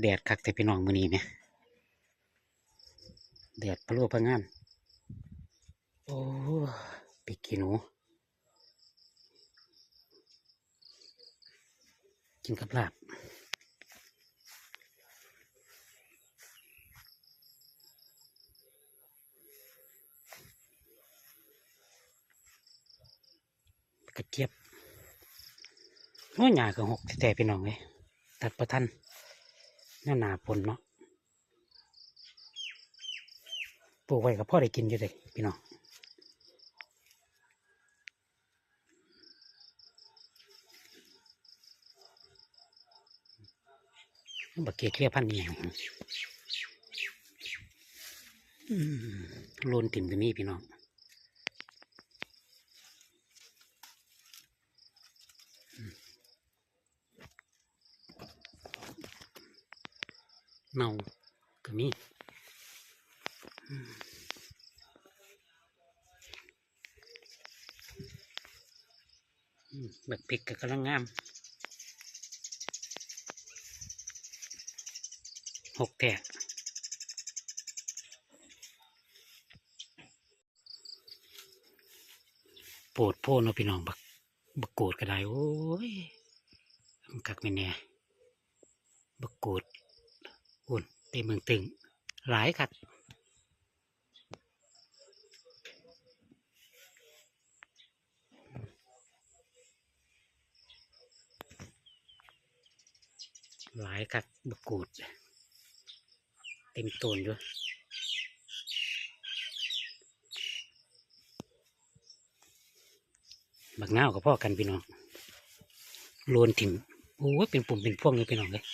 แดดคักแต่พี่น้องมือนี้ไหมแดดพะโล้พะงานโอ้ปีกีหนูกินกับลาบกระเจี๊ยบโอ้ยหยาก็หกแต่พี่น้องเลยตัดประทัน หน้าหนาปนเนาะปลูกไว้กับพ่อได้กินอยู่เลยพี่น้องบักเกียเคลียพันธุ์นี่ยังอืมโลนติ่มก็มีพี่น้อง เน่าก็มีแบบพริกก็กำลังงามหกแถะโปวดโพนเนาพี่น้องบักบักโกดก็ได้ โอ้ยมันกักไม่แน่บักโกด อุ่นเต็มเมืองตึง หลายคัดหลายคัดบกูด เต็มต้นอยู่บักเงาวกับพ่อกันพี่น้องโลนถิ่มโอ้ยเป็นปุ่มเป็นพวงเลยพี่น้องเลย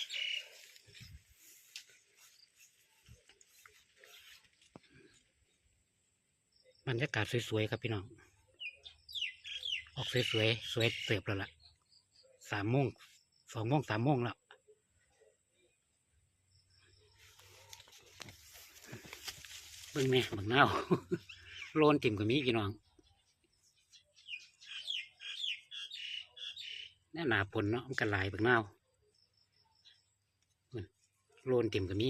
บรรยากาศสวยๆครับพี่น้อง ออกสวยๆสวยเติบแล้วล่ะสามโมงสองโมงสามโมงแล้วเบิ่งแม่บังเน่าโลนติ่มก็มีพี่น้องแน่หนาปนเนาะมันกันหลายบังเน่าโลนติ่มก็มี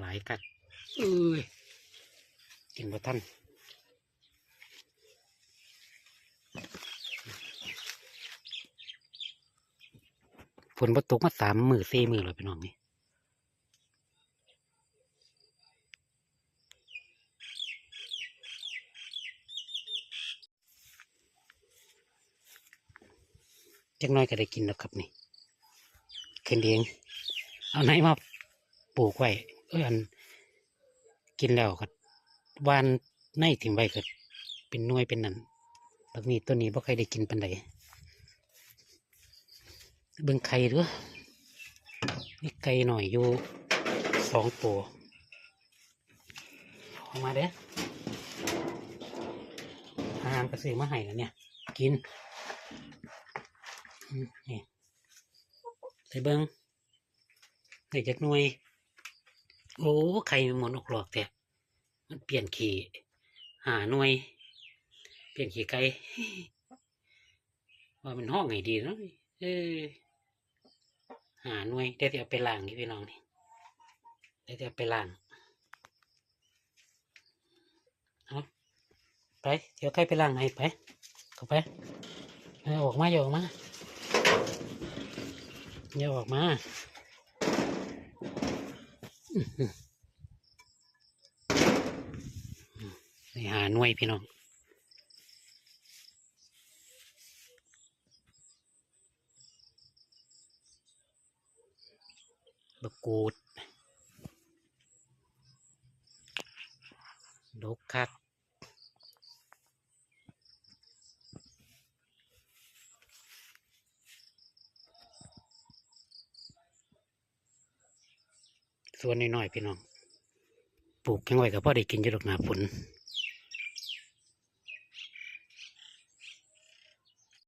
หลายกัดเอ้ยกินบ่ทันฝนบ่ตกมาสามมือสี่มือแล้วพี่น้องนี่จักหน้อยก็ได้กินแล้วครับนี่ขึ้นเองเอาไหนมาปลูกไว้ เอ้ยอันกินแล้วก็วานในถิ่มไว้ก็เป็นน่วยเป็นนั่นบักนี้ตัวนี้บ่เคยได้กินปันใดเบิ่งไข่ด้อนี่ไก่หน่อยอยู่สองตัวออกมาเด้ออาหารกระสือมาให้แล้วเนี่ย กินนี่ใส่เบิ่งใส่จักหน่วย โอ้ไข่มันหมดออกหลอกแต่มันเปลี่ยนขี่หาหน่วย เปลี่ยนขี่ไก่ว่ามันห้องไงดีเนาะเออหาหน่วยได้แต่เอาไปล้างนี่พี่น้องนี่ได้แต่เอาไปล้างเอาไปเดี๋ยวไก่ไปล้างให้ไปเข้าไปเอาออกมาอย่าออกมาอย่าออกมา หาหน่วยพี่น้องบกกูดดกคัก ส่วนน้อยๆพี่น้อง ปลูกยังไงก็พอได้กินอยู่ดอกหนาฝน